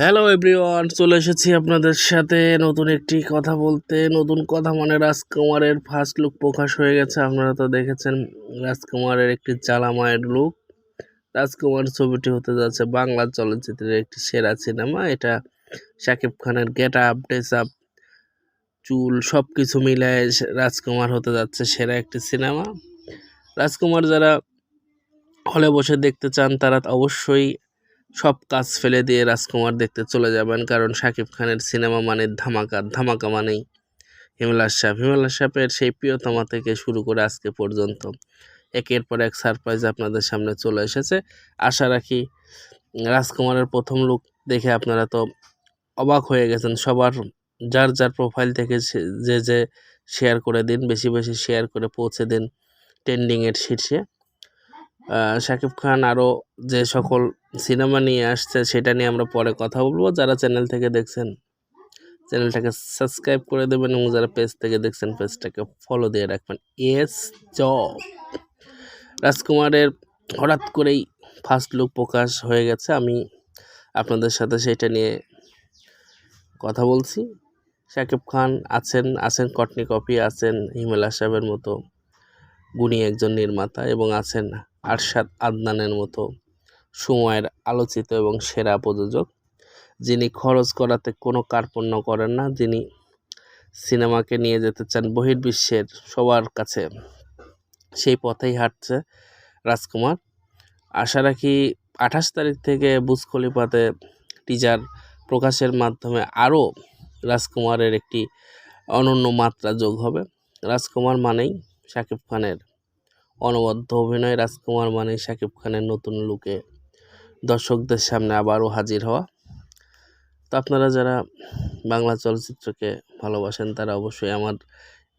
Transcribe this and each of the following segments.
Hello everyone চলে এসেছি আপনাদের সাথে নতুন একটি কথা বলতে। নতুন কথা মানে রাজকুমারের ফার্স্ট লুক প্রকাশ হয়ে গেছে। আপনারা তো দেখেছেন রাজকুমারের একটি জ্বালামায়ের লুক রাজকুমার ছবিটি হতে যাচ্ছে বাংলা চলচ্চিত্রের একটি সেরা সিনেমা। এটা শাকিব খানের গেট আপ ড্রেস আপ চুল সব কিছু মিলায় রাজকুমার হতে যাচ্ছে সেরা একটি সিনেমা। রাজকুমার যারা হলে বসে দেখতে চান, তারা অবশ্যই সব কাজ ফেলে দিয়ে রাজকুমার দেখতে চলে যাবেন, কারণ শাকিব খানের সিনেমা মানে ধামাকা ধামাকা মানেই হিমেলার সাপ হিমেলার সাপের সেই প্রিয়তমা থেকে শুরু করে আজকে পর্যন্ত। একের পর এক সারপ্রাইজ আপনাদের সামনে চলে এসেছে। আশা রাখি রাজকুমারের প্রথম লুক দেখে আপনারা তো অবাক হয়ে গেছেন। সবার যার যার প্রোফাইল থেকে যে যে শেয়ার করে দিন, বেশি বেশি শেয়ার করে পৌঁছে দিন ট্রেন্ডিংয়ের শীর্ষে। শাকিব খান আরও যে সকল সিনেমা নিয়ে আসছে, সেটা নিয়ে আমরা পরে কথা বলব। যারা চ্যানেল থেকে দেখছেন, চ্যানেলটাকে সাবস্ক্রাইব করে দেবেন এবং যারা পেজ থেকে দেখছেন, পেজটাকে ফলো দিয়ে রাখবেন। এস জব রাজকুমারের হঠাৎ করেই ফার্স্ট লুক প্রকাশ হয়ে গেছে। আমি আপনাদের সাথে সেটা নিয়ে কথা বলছি। শাকিব খান আছেন আছেন কটনি কপি আছেন হিমেলা সাহেবের মতো গুণী একজন নির্মাতা এবং আছেন আরশাদ আদনানের মতো সময়ের আলোচিত এবং সেরা প্রযোজক, যিনি খরচ করাতে কোনো কার্পণ্য করেন না, যিনি সিনেমাকে নিয়ে যেতে চান বহির্বিশ্বের সবার কাছে। সেই পথেই হাঁটছে রাজকুমার। আশা রাখি আঠাশ তারিখ থেকে বুজ টিজার প্রকাশের মাধ্যমে আরও রাজকুমারের একটি অনন্য মাত্রা যোগ হবে। রাজকুমার মানেই শাকিব খানের অনবদ্য অভিনয়, রাজকুমার মানেই শাকিব খানের নতুন লুকে দর্শকদের সামনে আবারও হাজির হওয়া। তো আপনারা যারা বাংলা চলচ্চিত্রকে ভালোবাসেন, তারা অবশ্যই আমার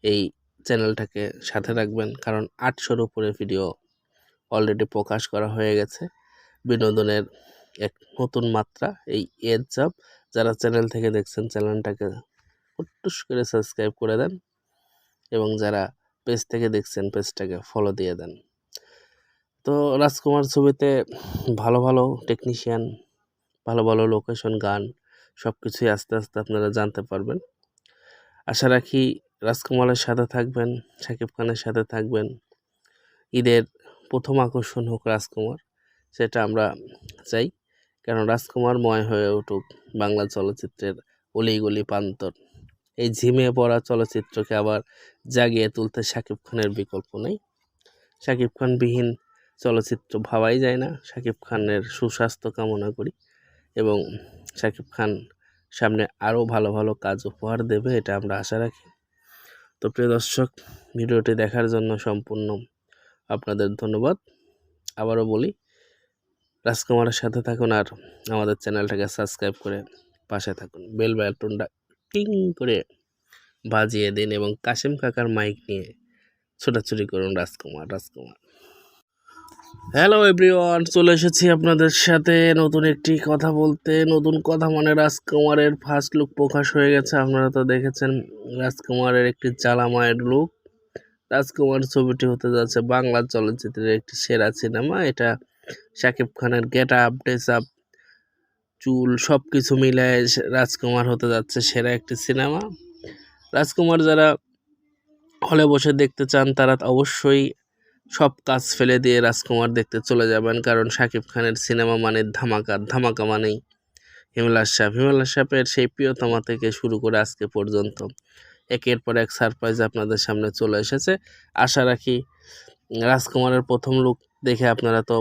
এই চ্যানেলটাকে সাথে রাখবেন। কারণ আটশোর উপরে ভিডিও অলরেডি প্রকাশ করা হয়ে গেছে। বিনোদনের এক নতুন মাত্রা, এই এজ জব যারা চ্যানেল থেকে দেখছেন, চ্যানেলটাকে টুস করে সাবস্ক্রাইব করে দেন এবং যারা পেজ থেকে দেখছেন পেজটাকে ফলো দিয়ে দেন। তো রাজকুমার ছবিতে ভালো ভালো টেকনিশিয়ান ভালো ভালো লোকেশন গান সব কিছুই আস্তে আস্তে আপনারা জানতে পারবেন। আশা রাখি রাজকুমারের সাথে থাকবেন শাকিব খানের সাথে থাকবেন। ঈদের প্রথম আকর্ষণ হোক রাজকুমার, সেটা আমরা চাই। কারণ রাজকুমারময় হয়ে উঠুক বাংলা চলচ্চিত্রের অলিগলি প্রান্তর। এই ঝিমে পড়া চলচ্চিত্রকে আবার জাগিয়ে তুলতে শাকিব খানের বিকল্প নেই। শাকিব খানবিহীন চলচ্চিত্র ভাবাই যায় না। শাকিব খানের সুস্বাস্থ্য কামনা করি এবং শাকিব খান সামনে আরও ভালো ভালো কাজ উপহার দেবে এটা আমরা আশা রাখি। তো প্রিয় দর্শক, ভিডিওটি দেখার জন্য সম্পূর্ণ আপনাদের ধন্যবাদ। আবারও বলি, রাজকুমারের সাথে থাকুন আর আমাদের চ্যানেলটাকে সাবস্ক্রাইব করে পাশে থাকুন। বেল বাটনটা টিং করে বাজিয়ে দিন এবং কাশিম কাকার মাইক নিয়ে ছোটাছুটি করুন রাজকুমার রাজকুমার। হ্যালো এভরিওয়ান চলে এসেছি আপনাদের সাথে নতুন একটি কথা বলতে। নতুন কথা মানে রাজকুমারের ফার্স্ট লুক প্রকাশ হয়ে গেছে। আপনারা তো দেখেছেন রাজকুমারের একটি জ্বালামায়ের লুক রাজকুমার ছবিটি হতে যাচ্ছে বাংলা চলচ্চিত্রের একটি সেরা সিনেমা। এটা শাকিব খানের গেট আপ ড্রেস আপ চুল সব কিছু মিলায় রাজকুমার হতে যাচ্ছে সেরা একটি সিনেমা। রাজকুমার যারা হলে বসে দেখতে চান, তারা অবশ্যই সব কাজ ফেলে দিয়ে রাজকুমার দেখতে চলে যাবেন, কারণ শাকিব খানের সিনেমা মানে ধামাকা ধামাকা মানেই হিমলাস সাপ হিমলাস সাপের সেই প্রিয়তমা থেকে শুরু করে আজকে পর্যন্ত। একের পর এক সারপ্রাইজ আপনাদের সামনে চলে এসেছে। আশা রাখি রাজকুমারের প্রথম লুক দেখে আপনারা তো